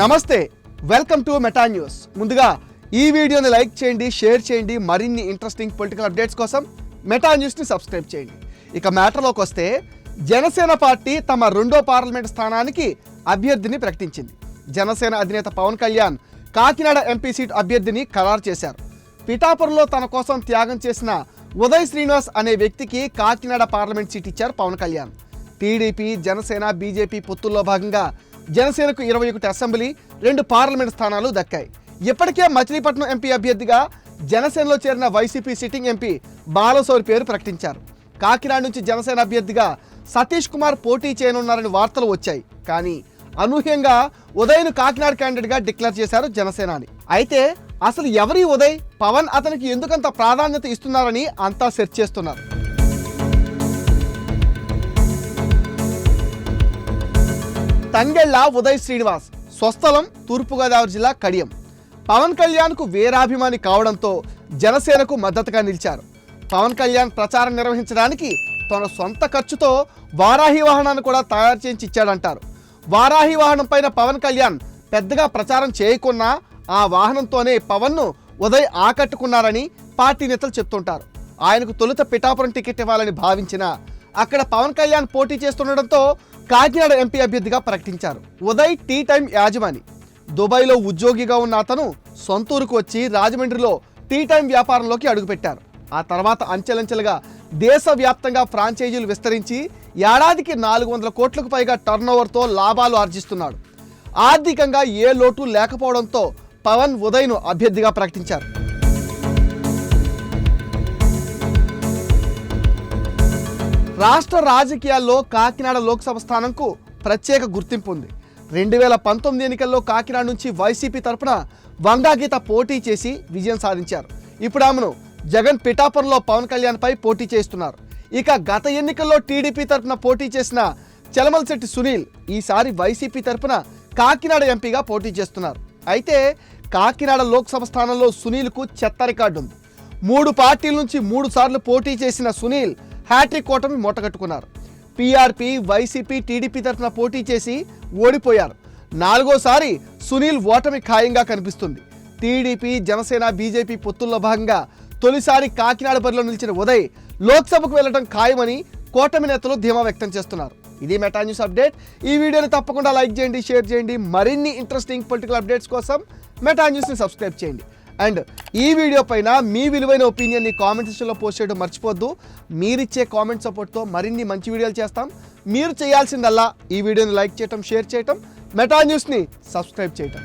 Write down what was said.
నమస్తే welcome to meta news. ముందుగా ఈ వీడియోని లైక్ చేయండి షేర్ చేయండి మరిన్ని ఇంట్రెస్టింగ్ పొలిటికల్ అప్డేట్స్ కోసం మెటా న్యూస్ని సబ్స్క్రైబ్ చేయండి. ఇక మ్యాటర్లోకి వస్తే జనసేన పార్టీ తమ రెండో పార్లమెంట్ స్థానానికి అభ్యర్థిని ప్రకటించింది. జనసేన అధినేత పవన్ కళ్యాణ్ కాకినాడ ఎంపీ సీట్ అభ్యర్థిని ఖరారు చేశారు. పిఠాపురంలో తన కోసం త్యాగం చేసిన ఉదయ్ శ్రీనివాస్ అనే వ్యక్తికి కాకినాడ పార్లమెంట్ సీట్ ఇచ్చారు పవన్ కళ్యాణ్. టీడీపీ జనసేన బీజేపీ పొత్తుల్లో భాగంగా జనసేనకు ఇరవై ఒకటి అసెంబ్లీ రెండు పార్లమెంట్ స్థానాలు దక్కాయి. ఇప్పటికే మచిలీపట్నం ఎంపీ అభ్యర్థిగా జనసేనలో చేరిన వైసీపీ సిట్టింగ్ ఎంపీ బాలసౌరి పేరు ప్రకటించారు. కాకినాడ నుంచి జనసేన అభ్యర్థిగా సతీష్ కుమార్ పోటీ చేయనున్నారని వార్తలు వచ్చాయి. కానీ అనూహ్యంగా ఉదయ్ను కాకినాడ క్యాండిడేట్గా డిక్లేర్ చేశారు జనసేనాని. అయితే అసలు ఎవరి ఉదయ్? పవన్ అతనికి ఎందుకంత ప్రాధాన్యత ఇస్తున్నారని అంతా సెర్చ్ చేస్తున్నారు. తంగెళ్ళ ఉదయ్ శ్రీనివాస్ స్వస్థలం తూర్పుగోదావరి జిల్లా కడియం. పవన్ కళ్యాణ్కు వీరాభిమాని కావడంతో జనసేనకు మద్దతుగా నిలిచారు. పవన్ కళ్యాణ్ ప్రచారం నిర్వహించడానికి తన సొంత ఖర్చుతో వారాహి వాహనాన్ని కూడా తయారు చేయించి ఇచ్చాడంటారు. వారాహి వాహనం పైన పవన్ కళ్యాణ్ పెద్దగా ప్రచారం చేయకున్నా ఆ వాహనంతోనే పవన్ను ఉదయ్ ఆకట్టుకున్నారని పార్టీ నేతలు చెప్తుంటారు. ఆయనకు తొలుత పిఠాపురం టికెట్ ఇవ్వాలని భావించినా అక్కడ పవన్ కళ్యాణ్ పోటీ చేస్తుండటంతో కాకినాడ ఎంపీ అభ్యర్థిగా ప్రకటించారు. ఉదయ్ టీ టైం యాజమాని. దుబాయ్లో ఉద్యోగిగా ఉన్న అతను సొంతూరుకు వచ్చి రాజమండ్రిలో టీ టైం వ్యాపారంలోకి అడుగుపెట్టారు. ఆ తర్వాత అంచెలంచెలుగా దేశవ్యాప్తంగా ఫ్రాంచైజీలు విస్తరించి ఏడాదికి నాలుగు వందల కోట్లకు పైగా టర్నోవర్తో లాభాలు ఆర్జిస్తున్నాడు. ఆర్థికంగా ఏ లోటు లేకపోవడంతో పవన్ ఉదయ్ను అభ్యర్థిగా ప్రకటించారు. రాష్ట్ర రాజకీయాల్లో కాకినాడ లోక్సభ స్థానంకు ప్రత్యేక గుర్తింపు ఉంది. రెండు వేల పంతొమ్మిది ఎన్నికల్లో కాకినాడ నుంచి వైసీపీ తరఫున వంగాగీత పోటీ చేసి విజయం సాధించారు. ఇప్పుడు ఆమెను జగన్ పిఠాపురంలో పవన్ కళ్యాణ్పై పోటీ చేస్తున్నారు. ఇక గత ఎన్నికల్లో టీడీపీ తరపున పోటీ చేసిన చలమలశెట్టి సునీల్ ఈసారి వైసీపీ తరఫున కాకినాడ ఎంపీగా పోటీ చేస్తున్నారు. అయితే కాకినాడ లోక్సభ స్థానంలో సునీల్కు చెత్త రికార్డు ఉంది. మూడు పార్టీల నుంచి మూడు సార్లు పోటీ చేసిన సునీల్ హ్యాట్రిక్ ఓటమి మూటగట్టుకున్నారు. పీఆర్పీ వైసీపీ టీడీపీ తరఫున పోటీ చేసి ఓడిపోయారు. నాలుగోసారి సునీల్ ఓటమి ఖాయంగా కనిపిస్తుంది. టీడీపీ జనసేన బీజేపీ పొత్తుల్లో భాగంగా తొలిసారి కాకినాడ బరిలో నిలిచిన ఉదయ్ లోక్సభకు వెళ్ళడం ఖాయమని కూటమి నేతలు ధీమా వ్యక్తం చేస్తున్నారు. ఇది మెటా న్యూస్ అప్డేట్. ఈ వీడియోని తప్పకుండా లైక్ చేయండి షేర్ చేయండి. మరిన్ని ఇంట్రెస్టింగ్ పొలిటికల్ అప్డేట్స్ కోసం మెటా న్యూస్ని సబ్స్క్రైబ్ చేయండి. అండ్ ఈ వీడియో పైన మీ విలువైన ఒపీనియన్ని కామెంట్ సెక్షన్లో పోస్ట్ చేయడం మర్చిపోద్దు మీరిచ్చే కామెంట్ సపోర్ట్తో మరిన్ని మంచి వీడియోలు చేస్తాం. మీరు చేయాల్సిందల్లా ఈ వీడియోని లైక్ చేయటం షేర్ చేయటం మెటా న్యూస్ని సబ్స్క్రైబ్ చేయటం.